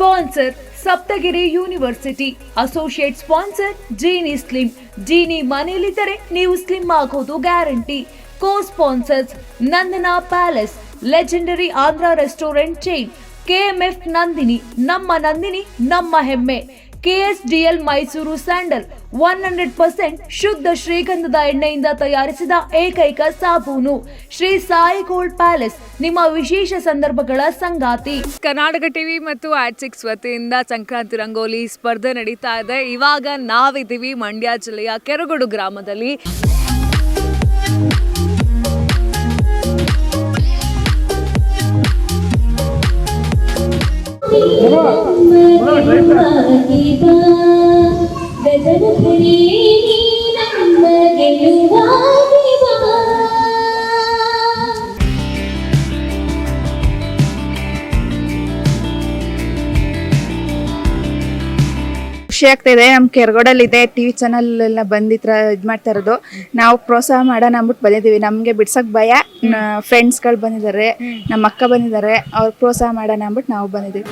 Sponsor Saptagiri university. Associate sponsor Jeeni Slim Jeeni ಮನೆಯಲ್ಲಿದ್ದರೆ ನೀವು slim ಆಗೋದು guarantee. Co sponsors Nandana palace, legendary Andhra restaurant chain KMF Nandini. ನಮ್ಮ ನಂದಿನಿ, ನಮ್ಮ ಹೆಮ್ಮೆ. KSDL Mysore sandal one hundred percent ಶುದ್ಧ ಶ್ರೀಗಂಧದ ಎಣ್ಣೆಯಿಂದ ತಯಾರಿಸಿದ ಏಕೈಕ ಸಾಬೂನು. ಶ್ರೀ ಸಾಯಿ ಗೋಲ್ಡ್ ಪ್ಯಾಲೇಸ್, ನಿಮ್ಮ ವಿಶೇಷ ಸಂದರ್ಭಗಳ ಸಂಗಾತಿ. ಕರ್ನಾಟಕ ಟಿವಿ ಮತ್ತು ಆಟ್ಸಿಕ್ಸ್ ವತಿಯಿಂದ ಸಂಕ್ರಾಂತಿ ರಂಗೋಲಿ ಸ್ಪರ್ಧೆ ನಡೀತಾ ಇದೆ. ಇವಾಗ ನಾವಿದ್ದೀವಿ ಮಂಡ್ಯ ಜಿಲ್ಲೆಯ ಕೆರಗೋಡು ಗ್ರಾಮದಲ್ಲಿ. ಗಜಮುಖನೇ ನಮ್ಮ ಖುಷಿ ಆಗ್ತಾ ಇದೆ. ನಮ್ಮ ಕೆರಗೋಡಲ್ಲಿ ಇದೆ. ಟಿವಿ ಚಾನಲ್ ಎಲ್ಲ ಬಂದಿತ್ರ ಇದು ಮಾಡ್ತಾ ಇರೋದು. ನಾವು ಪ್ರೋತ್ಸಾಹ ಮಾಡೋಣ ಅಂದ್ಬಿಟ್ಟು ಬಂದಿದ್ದೀವಿ. ನಮಗೆ ಬಿಡ್ಸೋಕೆ ಭಯ. ಫ್ರೆಂಡ್ಸ್ಗಳು ಬಂದಿದ್ದಾರೆ. ನಮ್ಮ ಅಕ್ಕ ಬಂದಿದ್ದಾರೆ. ಅವ್ರು ಪ್ರೋತ್ಸಾಹ ಮಾಡೋಣ ಅಂದ್ಬಿಟ್ಟು ನಾವು ಬಂದಿದ್ದೀವಿ.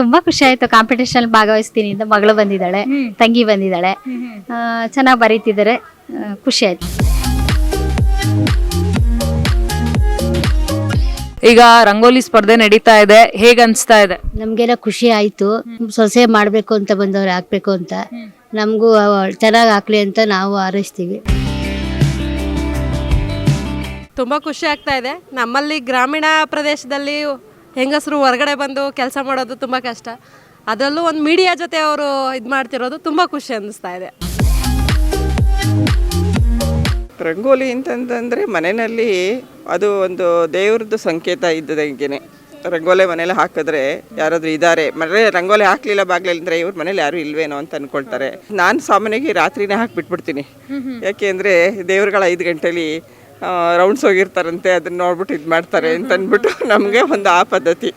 ತುಂಬಾ ಖುಷಿ ಆಯ್ತು. ಕಾಂಪಿಟೇಷನ್ ಭಾಗವಹಿಸ್ತೀನಿ ಅಂತ ಮಗಳು ಬಂದಿದ್ದಾಳೆ. ತಂಗಿ ಬಂದಿದ್ದಾಳೆ. ಚೆನ್ನಾಗಿ ಬರೀತಿದ್ದಾರೆ. ಖುಷಿ ಆಯ್ತು. ಈಗ ರಂಗೋಲಿ ಸ್ಪರ್ಧೆ ನಡೀತಾ ಇದೆ. ಹೇಗ ಅನ್ಸ್ತಾ ಇದೆ? ನಮಗೆಲ್ಲ ಖುಷಿ ಆಯಿತು. ಸೊಸೆ ಮಾಡಬೇಕು ಅಂತ ಬಂದವ್ರು ಹಾಕ್ಬೇಕು ಅಂತ. ನಮಗೂ ಚೆನ್ನಾಗಿ ಹಾಕ್ಲಿ ಅಂತ ನಾವು ಹಾರೈಸ್ತೀವಿ ತುಂಬ ಖುಷಿ ಆಗ್ತಾ ಇದೆ. ನಮ್ಮಲ್ಲಿ ಗ್ರಾಮೀಣ ಪ್ರದೇಶದಲ್ಲಿ ಹೆಂಗಸರು ಹೊರಗಡೆ ಬಂದು ಕೆಲಸ ಮಾಡೋದು ತುಂಬ ಕಷ್ಟ. ಅದರಲ್ಲೂ ಒಂದು ಮೀಡಿಯಾ ಜೊತೆ ಅವರು ಇದು ಮಾಡ್ತಿರೋದು ತುಂಬ ಖುಷಿ ಅನ್ನಿಸ್ತಾ ಇದೆ. ರಂಗೋಲಿ ಅಂತಂತಂದರೆ ಮನೆಯಲ್ಲಿ ಅದು ಒಂದು ದೇವ್ರದ್ದು ಸಂಕೇತ ಇದ್ದದಂಗೆ ರಂಗೋಲಿ ಮನೇಲಿ ಹಾಕಿದ್ರೆ ಯಾರಾದರೂ ಇದ್ದಾರೆ ಮನೆ ರಂಗೋಲಿ ಹಾಕ್ಲಿಲ್ಲ ಬಾಗ್ಲಿಲ್ಲ ಅಂದರೆ ಇವ್ರ ಮನೇಲಿ ಯಾರು ಇಲ್ವೇನೋ ಅಂತ ಅಂದ್ಕೊಳ್ತಾರೆ ನಾನು ಸಾಮಾನ್ಯವಾಗಿ ರಾತ್ರಿನೇ ಹಾಕಿಬಿಟ್ಬಿಡ್ತೀನಿ. ಯಾಕೆ ಅಂದರೆ ದೇವ್ರುಗಳ ಐದು ಗಂಟೆಲಿ ರೌಂಡ್ಸ್ ಹೋಗಿರ್ತಾರಂತೆ, ಅದನ್ನ ನೋಡ್ಬಿಟ್ಟು ಇದು ಮಾಡ್ತಾರೆ ಅಂತ ಅಂದ್ಬಿಟ್ಟು ನಮಗೆ ಒಂದು ಆ ಪದ್ಧತಿ.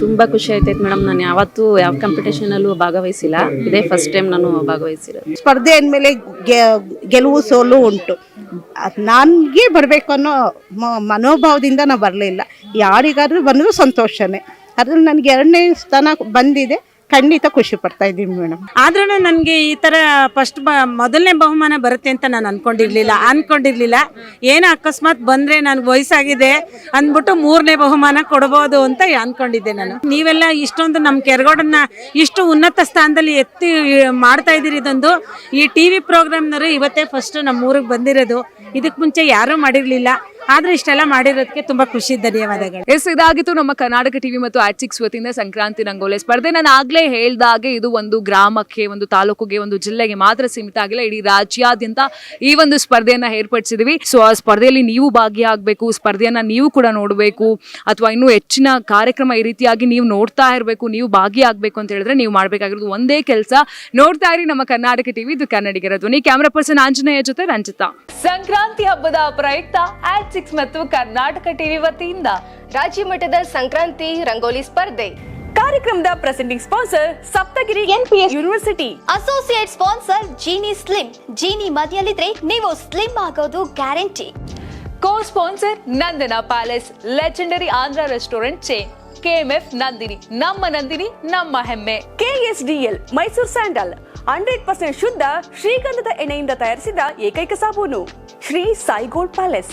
ತುಂಬ ಖುಷಿ ಆಯ್ತೈತೆ ಮೇಡಮ್. ನಾನು ಯಾವತ್ತೂ ಯಾವ ಕಾಂಪಿಟೇಷನಲ್ಲೂ ಭಾಗವಹಿಸಿಲ್ಲ. ಇದೇ ಫಸ್ಟ್ ಟೈಮ್ ನಾನು ಭಾಗವಹಿಸಿರೋದು. ಸ್ಪರ್ಧೆ ಅಂದಮೇಲೆ ಗೆಲುವು ಸೋಲು ಉಂಟು. ನನಗೆ ಬರಬೇಕು ಅನ್ನೋ ಮನೋಭಾವದಿಂದ ನಾವು ಬರಲಿಲ್ಲ. ಯಾರಿಗಾದ್ರೂ ಬಂದರೂ ಸಂತೋಷನೇ. ಅದ್ರಲ್ಲಿ ನನಗೆ ಎರಡನೇ ಸ್ಥಾನ ಬಂದಿದೆ. ಖಂಡಿತ ಖುಷಿ ಪಡ್ತಾ ಇದ್ದೀನಿ ಮೇಡಮ್. ಆದ್ರೂ ನನಗೆ ಈ ಥರ ಫಸ್ಟ್ ಮೊದಲನೇ ಬಹುಮಾನ ಬರುತ್ತೆ ಅಂತ ನಾನು ಅನ್ಕೊಂಡಿರ್ಲಿಲ್ಲ ಅನ್ಕೊಂಡಿರ್ಲಿಲ್ಲ. ಏನೋ ಅಕಸ್ಮಾತ್ ಬಂದರೆ ನನಗೆ ವಯಸ್ಸಾಗಿದೆ ಅಂದ್ಬಿಟ್ಟು ಮೂರನೇ ಬಹುಮಾನ ಕೊಡ್ಬೋದು ಅಂತ ಅನ್ಕೊಂಡಿದ್ದೆ ನಾನು. ನೀವೆಲ್ಲ ಇಷ್ಟೊಂದು ನಮ್ಮ ಕೆರಗೋಡನ್ನ ಇಷ್ಟು ಉನ್ನತ ಸ್ಥಾನದಲ್ಲಿ ಎತ್ತಿ ಮಾಡ್ತಾ ಇದ್ದೀರಿ ಇದೊಂದು. ಈ ಟಿ ವಿ ಪ್ರೋಗ್ರಾಮ್ನವರು ಇವತ್ತೇ ಫಸ್ಟ್ ನಮ್ಮ ಊರಿಗೆ ಬಂದಿರೋದು. ಇದಕ್ಕೆ ಮುಂಚೆ ಯಾರೂ ಮಾಡಿರಲಿಲ್ಲ. ಆದ್ರೆ ಇಷ್ಟೆಲ್ಲ ಮಾಡಿರೋದಕ್ಕೆ ತುಂಬಾ ಖುಷಿ ಧನ್ಯವಾದಗಳು. ಎಸ್ ಇದಾಗಿತ್ತು ನಮ್ಮ ಕರ್ನಾಟಕ ಟಿವಿ ಮತ್ತು ಆಟ್ಸಿಕ್ಸ್ ವತಿಯಿಂದ ಸಂಕ್ರಾಂತಿ ರಂಗೋಲಿ. ಸ್ಪರ್ಧೆ ನಾನು ಆಗ್ಲೇ ಹೇಳ್ದಾಗೆ ಇದು ಒಂದು ಗ್ರಾಮಕ್ಕೆ ಒಂದು ತಾಲೂಕುಗೆ ಒಂದು ಜಿಲ್ಲೆಗೆ ಮಾತ್ರ ಸೀಮಿತ ಆಗಿಲ್ಲ ಇಡೀ ರಾಜ್ಯಾದ್ಯಂತ ಈ ಒಂದು ಸ್ಪರ್ಧೆಯನ್ನ ಏರ್ಪಡಿಸಿದ್ವಿ. ಸೊ ಆ ಸ್ಪರ್ಧೆಯಲ್ಲಿ ನೀವು ಭಾಗಿಯಾಗಬೇಕು ಸ್ಪರ್ಧೆಯನ್ನ ನೀವು ಕೂಡ ನೋಡಬೇಕು ಅಥವಾ ಇನ್ನೂ ಹೆಚ್ಚಿನ ಕಾರ್ಯಕ್ರಮ ಈ ರೀತಿಯಾಗಿ ನೀವು ನೋಡ್ತಾ ಇರಬೇಕು ನೀವು ಭಾಗಿಯಾಗಬೇಕು ಅಂತ ಹೇಳಿದ್ರೆ ನೀವು ಮಾಡಬೇಕಾಗಿರೋದು ಒಂದೇ ಕೆಲಸ. ನೋಡ್ತಾ ಇರಿ ನಮ್ಮ ಕರ್ನಾಟಕ ಟಿವಿ ಇದು ಕನ್ನಡಿಗರ ಧ್ವನಿ. ಕ್ಯಾಮ್ರಾ ಪರ್ಸನ್ ಆಂಜನೇಯ ಜೊತೆ ರಂಜಿತಾ. ಸಂಕ್ರಾಂತಿ ಹಬ್ಬದ ಪ್ರಯುಕ್ತ ಆಟ್ಸಿಕ್ಸ್ ಮತ್ತು ಕರ್ನಾಟಕ ಟಿವಿ ವತಿಯಿಂದ ರಾಜ್ಯ ಮಟ್ಟದ ಸಂಕ್ರಾಂತಿ ರಂಗೋಲಿ ಸ್ಪರ್ಧೆ. ಕಾರ್ಯಕ್ರಮದ presenting sponsor Saptagiri NPS university associate sponsor Jeeni Slim Jeeni ಮನೆಯಲ್ಲಿದ್ರೆ ನೀವು ಸ್ಲಿಮ್ ಆಗೋದು guarantee co sponsor Nandana palace legendary Andhra restaurant chain KMF Nandini ನಮ್ಮ ನಂದಿನಿ ನಮ್ಮ ಹೆಮ್ಮೆ. KSDL Mysore sandal hundred percent ಶುದ್ಧ ಶ್ರೀಗಂಧದ ಎಣ್ಣೆಯಿಂದ ತಯಾರಿಸಿದ ಏಕೈಕ ಸಾಬೂನು. Shri Sai gold palace